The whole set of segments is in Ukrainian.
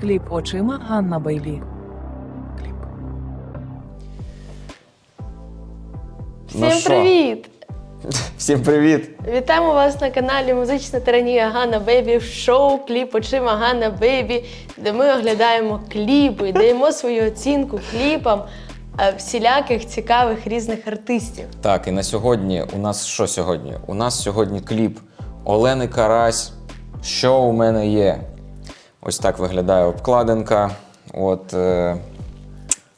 Кліп очима Ганна Бейлі. Кліп. Всім Ну привіт! Всім привіт! Вітаємо вас на каналі Музична тиранія Ганна Бейбі в шоу Кліп очима Ганна Бейбі, де ми оглядаємо кліпи, і даємо свою оцінку кліпам е, всіляких цікавих різних артистів. Так, і на сьогодні у нас що сьогодні? У нас сьогодні кліп Олени Карась. Що у мене є? Ось так виглядає обкладинка. От е,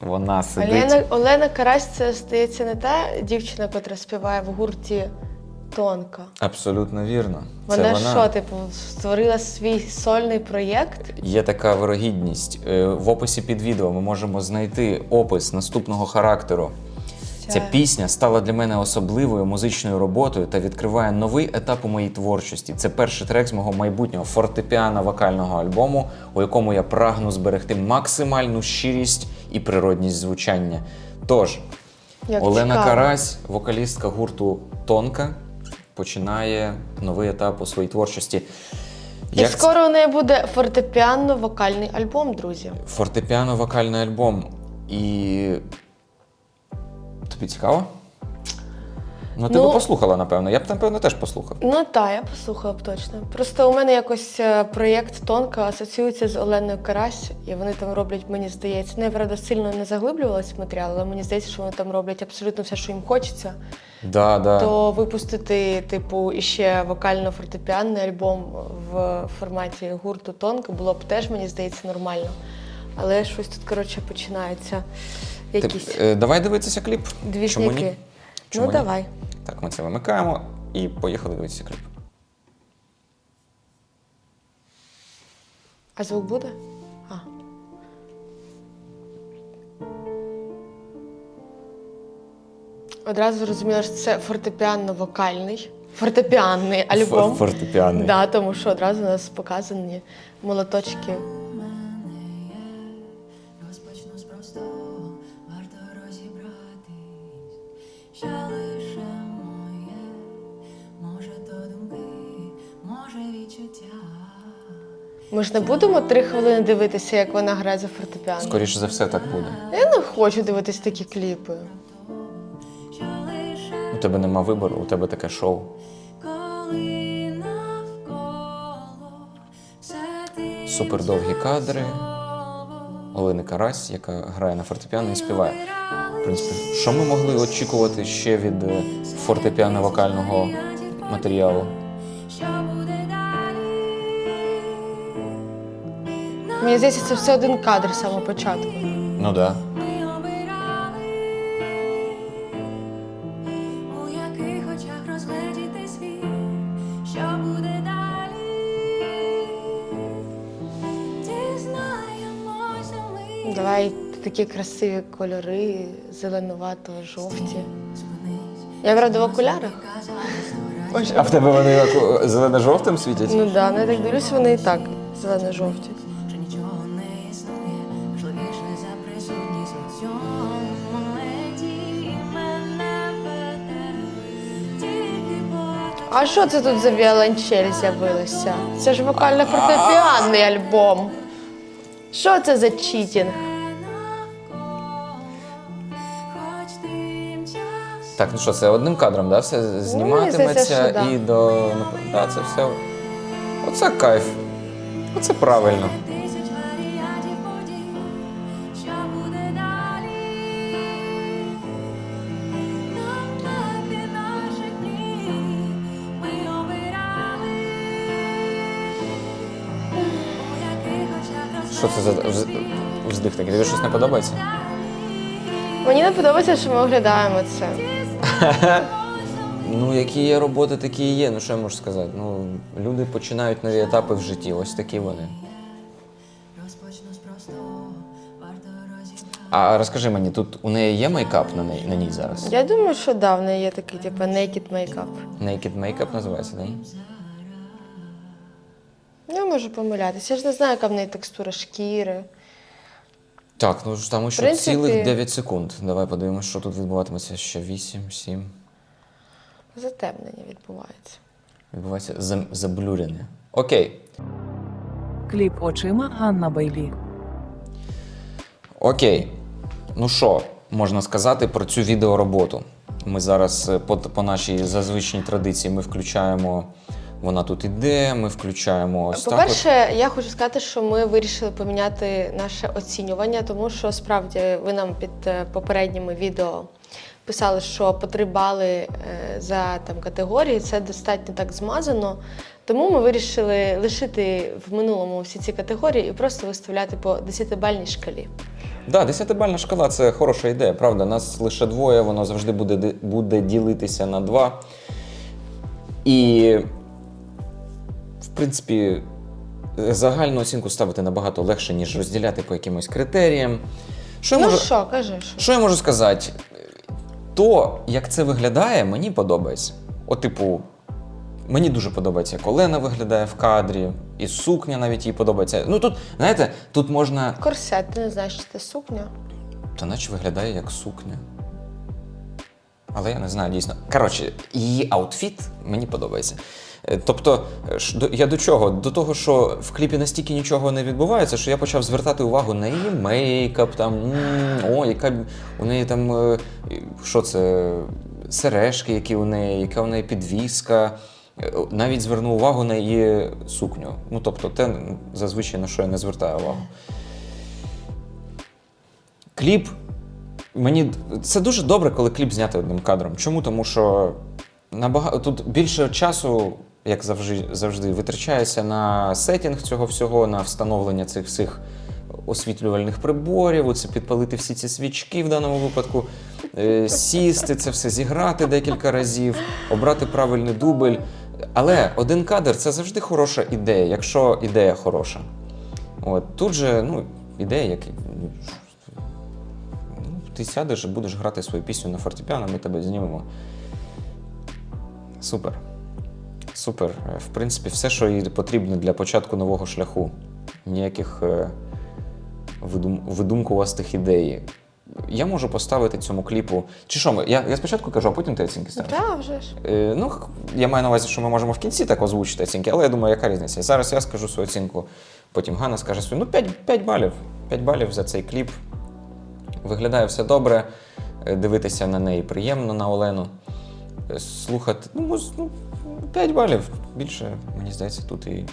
вона сидить. Олена, Олена Карась, це здається не та дівчина, яка співає в гурті Тонка. Абсолютно вірно. Вона, Це вона. що, типу, створила свій сольний проєкт? Є така вирогідність. Е, В описі під відео ми можемо знайти опис наступного характеру. Ця пісня стала для мене особливою музичною роботою та відкриває новий етап у моїй творчості. Це перший трек з мого майбутнього фортепіано-вокального альбому, у якому я прагну зберегти максимальну щирість і природність звучання. Тож, Як Олена цікаво. Карась, вокалістка гурту Тонка, починає новий етап у своїй творчості. І Як скоро у неї буде фортепіано-вокальний альбом, друзі. фортепіано-вокальний альбом. І. Тобі цікаво? Ну, ти Ну- б послухала, напевно. Я б, напевно, теж послухав. Ну так, я послухала б точно. Просто у мене якось е, проєкт Тонка асоціюється з Оленою Карась, і вони там роблять, мені здається. Ну, я правда сильно не заглиблювалася в матеріал, але мені здається, що вони там роблять абсолютно все, що їм хочеться. Да, да. То випустити, типу, іще вокально-фортепіанний альбом в форматі гурту Тонка було б теж, мені здається, нормально. Але щось тут, коротше, починається. Ти- Якісь е, давай дивитися кліп. дві Чому ні? зніки. Чому Ну, ні? давай. Так, ми це вимикаємо і поїхали дивитися кліп. А звук буде? А. Одразу зрозуміла, що це фортепіано-вокальний. Фортепіанний альбом. Фор- фортепіанний. Да, тому що одразу у нас показані молоточки. Ми ж не будемо три хвилини дивитися, як вона грає за фортепіано. Скоріше за все, так буде. Я не хочу дивитися такі кліпи. У тебе нема вибору, у тебе таке шоу. коли навколо все ти Супер довгі кадри. Олени Карась, яка грає на фортепіано і співає. В принципі, що ми могли очікувати ще від е, фортепіано-вокального матеріалу? Мені здається, це все один кадр з самого початку. Ну так. Да. Ми обирали, у яких очах розгледіти світ, що буде далі. Давай такі красиві кольори, зеленувато-жовті. Я правда в окулярах. А в тебе вони е, зелено-жовтим світять? Ну да, ну я так дивлюся, вони і так зелено-жовті. А що це тут за віолончель з'явилася? Це ж вокально-фортепіанний альбом. Що це за читінг? Так, ну що, це одним кадром, да? Все здається, зніматиметься що і до. ну, Да, це все. Оце кайф. Оце правильно. Що це за вз- вздих такий? Тобі щось не подобається? Мені не подобається, що ми оглядаємо це. Ну, які є роботи, такі і є. Ну що я можу сказати? Ну, люди починають нові етапи в житті, ось такі вони. А розкажи мені, тут у неї є мейкап на неї на ній зараз? Я думаю, що да, в неї є такий, типу, naked makeup. Naked Makeup називається, так? Я можу помилятися. Я ж не знаю, яка в неї текстура шкіри. Так, ну ж там ще принципі- цілих 9 секунд. Давай подивимось, що тут відбуватиметься ще 8, 7. Затемнення відбувається. Відбувається зам- заблюрене. Окей. Кліп очима Ганна Бейлі. Окей. Ну що можна сказати про цю відеороботу? Ми зараз е, по, по нашій зазвичній традиції ми включаємо. Вона тут іде, ми включаємо ось так. По-перше, я хочу сказати, що ми вирішили поміняти наше оцінювання, тому що справді ви нам під е, попередніми відео писали, що по три бали е, за там категорії це достатньо так змазано. Тому ми вирішили лишити в минулому всі ці категорії і просто виставляти по 10-бальній шкалі. Да, 10-бальна шкала це хороша ідея, правда. Нас лише двоє, воно завжди буде, буде ділитися на два. І, в принципі, загальну оцінку ставити набагато легше, ніж розділяти по якимось критеріям. Що я Ну можу... що, кажи, що? Що я можу сказати? То, як це виглядає, мені подобається. От, типу, мені дуже подобається, як Олена виглядає в кадрі, і сукня навіть їй подобається. Ну тут, знаєте, тут можна. Корсет, ти не знаєш, що це сукня. Та наче виглядає як сукня. Але я не знаю дійсно. Коротше, її аутфіт мені подобається. Е, Тобто, е, я до чого? До того, що в кліпі настільки нічого не відбувається, що я почав звертати увагу на її мейкап, там, о, яка у неї там, е, що це, сережки, які у неї, яка у неї підвіска. Навіть звернув увагу на її сукню. Ну, тобто, те зазвичай на що я не звертаю увагу. Кліп. Мені це дуже добре, коли кліп знятий одним кадром. Чому? Тому що набагато тут більше часу, як завжди, завжди, витрачається на сетінг цього всього, на встановлення цих всіх освітлювальних приборів, оце підпалити всі ці свічки в даному випадку, е, сісти, це все зіграти декілька разів, обрати правильний дубль. Але один кадр це завжди хороша ідея, якщо ідея хороша. От тут же, ну, ідея, як ти сядеш і будеш грати свою пісню на фортепіано, ми тебе знімемо. Супер. Супер. Е, В принципі, все, що їй потрібно для початку нового шляху. Ніяких е, видум, видумкувастих ідей. Я можу поставити цьому кліпу. Чи що ми? Я, я спочатку кажу, а потім ти оцінки ставиш. Так, вже ж. Е, ну, я маю на увазі, що ми можемо в кінці так озвучити оцінки, але я думаю, яка різниця. Зараз я скажу свою оцінку, потім Ганна скаже свою. Ну, 5, 5 балів. 5 балів за цей кліп. Виглядає все добре. е, Дивитися на неї приємно на Олену. Е, Слухати, ну, ну 5 балів. Більше, мені здається, тут і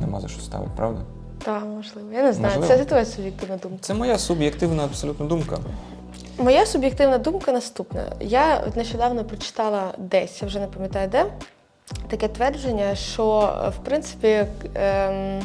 нема за що ставити, правда? Так, можливо. Я не знаю. Можливо. Це твоя суб'єктивна думка. Це моя суб'єктивна абсолютно думка. Моя суб'єктивна думка наступна. Я от нещодавно прочитала десь, я вже не пам'ятаю де, таке твердження, що е, в принципі ем,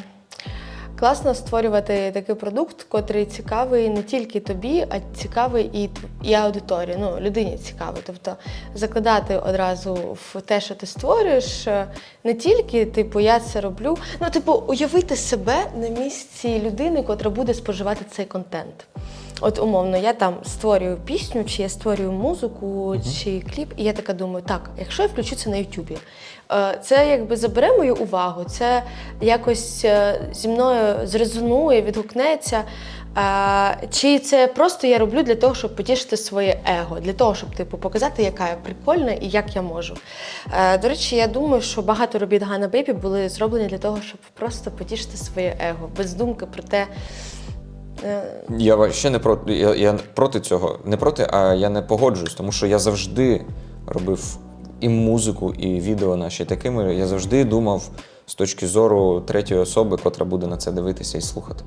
класно створювати такий продукт, котрий цікавий не тільки тобі, а цікавий і, і аудиторії. Ну, людині цікавий. Тобто закладати одразу в те, що ти створюєш, е, не тільки, типу, я це роблю. Ну, типу, уявити себе на місці людини, котра буде споживати цей контент. От умовно, я там створюю пісню, чи я створюю музику, чи кліп, і я така думаю, так, якщо я включу це на Ютубі, е, це якби забере мою увагу, це якось е, зі мною зрезонує, відгукнеться. Е, Чи це просто я роблю для того, щоб потішити своє его, для того, щоб типу показати, яка я прикольна і як я можу. До речі, я думаю, що багато робіт Ганна Бейбі були зроблені для того, щоб просто потішити своє его, без думки про те. Е, Я ще не проти. Я, я проти цього. Не проти, а я не погоджуюсь, тому що я завжди робив і музику, і відео наші такими. Я завжди думав з точки зору третьої особи, котра буде на це дивитися і слухати.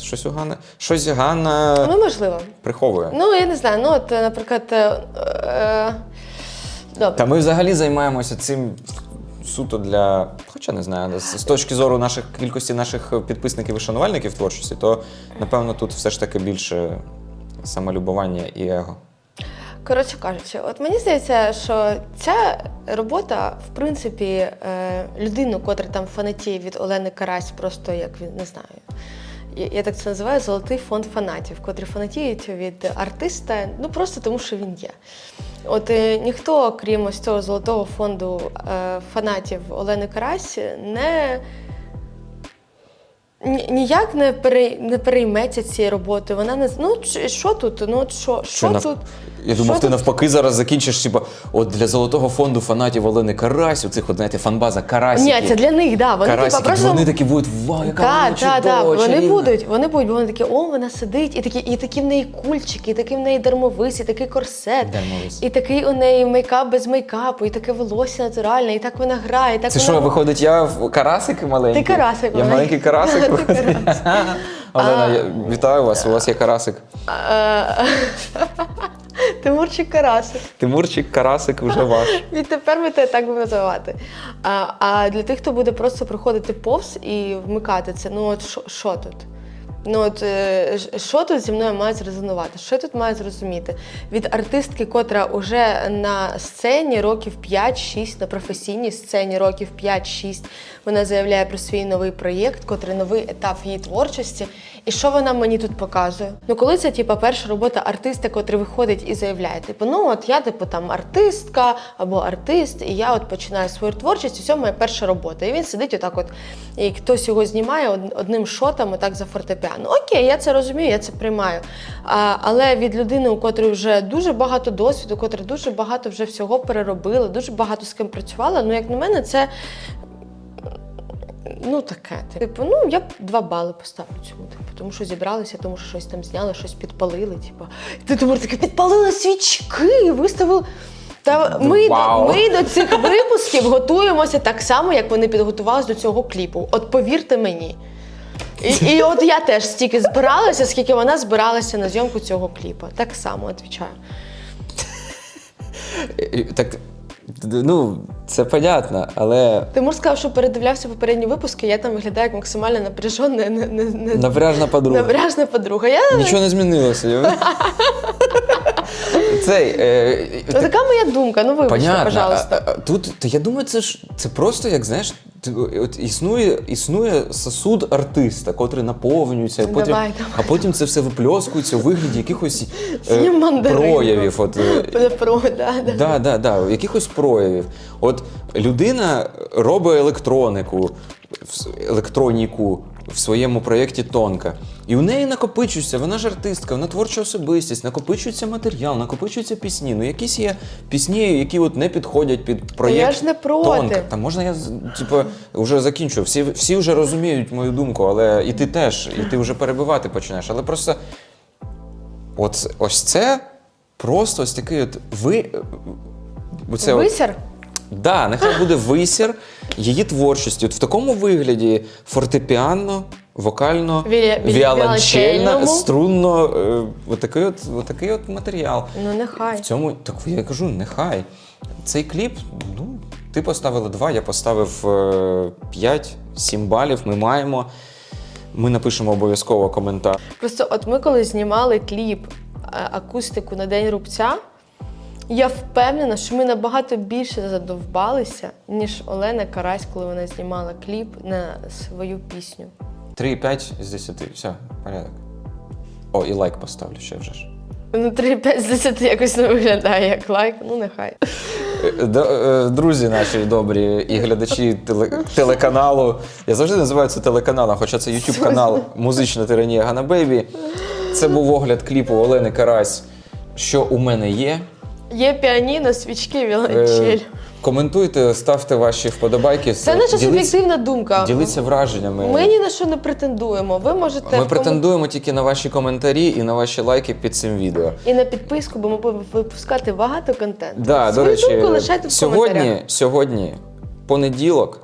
Щось у Ганни. Щось Ганна Ну, можливо. приховує. Ну, я не знаю. Ну, от, наприклад, е, е, добре. Та ми взагалі займаємося цим суто для. Хоча не знаю, з, точки зору наших кількості наших підписників і шанувальників творчості, то напевно тут все ж таки більше самолюбування і его. Коротше кажучи, от мені здається, що ця робота, в принципі, е, людину, котра там фанатіє від Олени Карась, просто як він не знаю. Я, так це називаю золотий фонд фанатів, котрі фанатіють від артиста, ну просто тому, що він є. От е, ніхто, крім ось цього золотого фонду е, фанатів Олени Карась, не ніяк не, перей, не перейметься цією роботою. Вона не ну що тут? Ну що, що, нав- тут? Я думав, Що ти тут? навпаки зараз закінчиш, типа, от для золотого фонду фанатів Олени Карась, оцих, от, знаєте, фанбаза Карасики. Ні, це для них, да. Вони Карасики, типа просто вони такі будуть, вау, яка вона так, чудова, так. Вони чарівна». будуть, вони будуть, бо вони такі, о, вона сидить, і такі, і такі в неї кульчики, і такий в неї дермовис, і такий корсет, Дермовис. і такий у неї мейкап без мейкапу, і таке волосся натуральне, і так вона грає. і Так Це вона... що, виходить, я в карасик маленький? Ти карасик Я маленький карасик. Олена, я вітаю вас, у вас є карасик. Е, Тимурчик Карасик. Тимурчик, карасик вже ваш. Відтепер ми тебе так будемо називати. А, а для тих, хто буде просто проходити повз і вмикати це, ну от що- тут? Ну от е, що тут зі мною має зрезонувати? Що я тут маю зрозуміти? Від артистки, котра уже на сцені років 5-6, на професійній сцені років 5-6, вона заявляє про свій новий проєкт, котрий новий етап її творчості. І що вона мені тут показує? Ну, коли це типа перша робота артиста, котрий виходить і заявляє, типу, ну от я типу там артистка або артист, і я от починаю свою творчість, і це моя перша робота. І він сидить отак, от і хтось його знімає одним шотом, отак за фортепіано. Окей, я це розумію, я це приймаю. А, але від людини, у котрої вже дуже багато досвіду, котра дуже багато вже всього переробила, дуже багато з ким працювала. Ну, як на мене, це Ну, таке. Типу, ну я б два бали поставлю цьому, типу, тому що зібралися, тому що щось там зняли, щось підпалили. Типу. Ти думаєш, таке підпалили свічки, виставили. Та ми, Вау. ми до цих випусків готуємося так само, як вони підготувалися до цього кліпу. От повірте мені. І, і от я теж стільки збиралася, скільки вона збиралася на зйомку цього кліпу. Так само відповідаю. Так, ну, це понятно, але Тимур сказав, що передивлявся попередні випуски, я там виглядаю як максимально напряжена, не, не, не, напряжна подруга. Напряжна подруга. Я Нічого не змінилося. Цей. Е, ну, така моя думка. Ну вибачте, пожалуйста. Тут та я думаю, це ж це просто як знаєш, ти- от існує, існує сосуд артиста, котрий наповнюється, а потім, Давай, давай. а потім це все випльоскується у вигляді якихось е, проявів. От, е, про, да, да. Да, да, да, якихось проявів. От людина робить електронику, електроніку в своєму проєкті Тонка. І у неї накопичується, вона ж артистка, вона творча особистість, накопичується матеріал, накопичуються пісні. Ну якісь є пісні, які от не підходять під проєкт. я ж не проти. Тонка. Та можна я типу, вже закінчу. Всі, всі вже розуміють мою думку, але і ти теж, і ти вже перебивати починаєш. Але просто от ось це просто ось такий от ви. Оце от, Висер? Да, нехай буде висір її творчості. От в такому вигляді фортепіано, вокально, Ві- ві- віолончельно, віолончельному. струнно, е, отакий от, отакий от матеріал. Ну нехай. В цьому, так я кажу, нехай. Цей кліп, ну, ти поставила два, я поставив е, 5-7 балів. Ми маємо. Ми напишемо обов'язково коментар. Просто от ми коли знімали кліп е, акустику на День рубця, я впевнена, що ми набагато більше задовбалися, ніж Олена Карась, коли вона знімала кліп на свою пісню. 3,5 з 10. Все, порядок. О, і лайк поставлю ще вже ж. Ну, 3-5 з 10 якось не виглядає як лайк, ну нехай. Е, д- е, Друзі наші добрі і глядачі теле- телеканалу. Я завжди називаю це телеканалом, хоча це YouTube канал Музична тиранія Гана Бейбі. Це був огляд кліпу Олени Карась. Що у мене є. Є піаніно, свічки, Е, віолончель. Коментуйте, ставте ваші вподобайки. Це наша Діліться- суб'єктивна думка. Діліться враженнями. Ми ні на що не претендуємо. Ви можете Ми кому- претендуємо тільки на ваші коментарі і на ваші лайки під цим відео. і на підписку, бо ми будемо випускати багато контенту. Да, до Свою речі, думку лишайте в сьогодні, коментарях. сьогодні понеділок,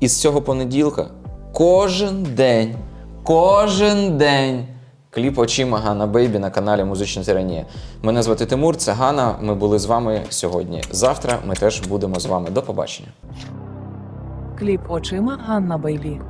і з цього понеділка кожен день, кожен день кліп очима Гана Бейбі на каналі Музична Тиранія. Мене звати Тимур, це Гана. Ми були з вами сьогодні. Завтра ми теж будемо з вами. До побачення. Кліп очима Ганна Бейлі.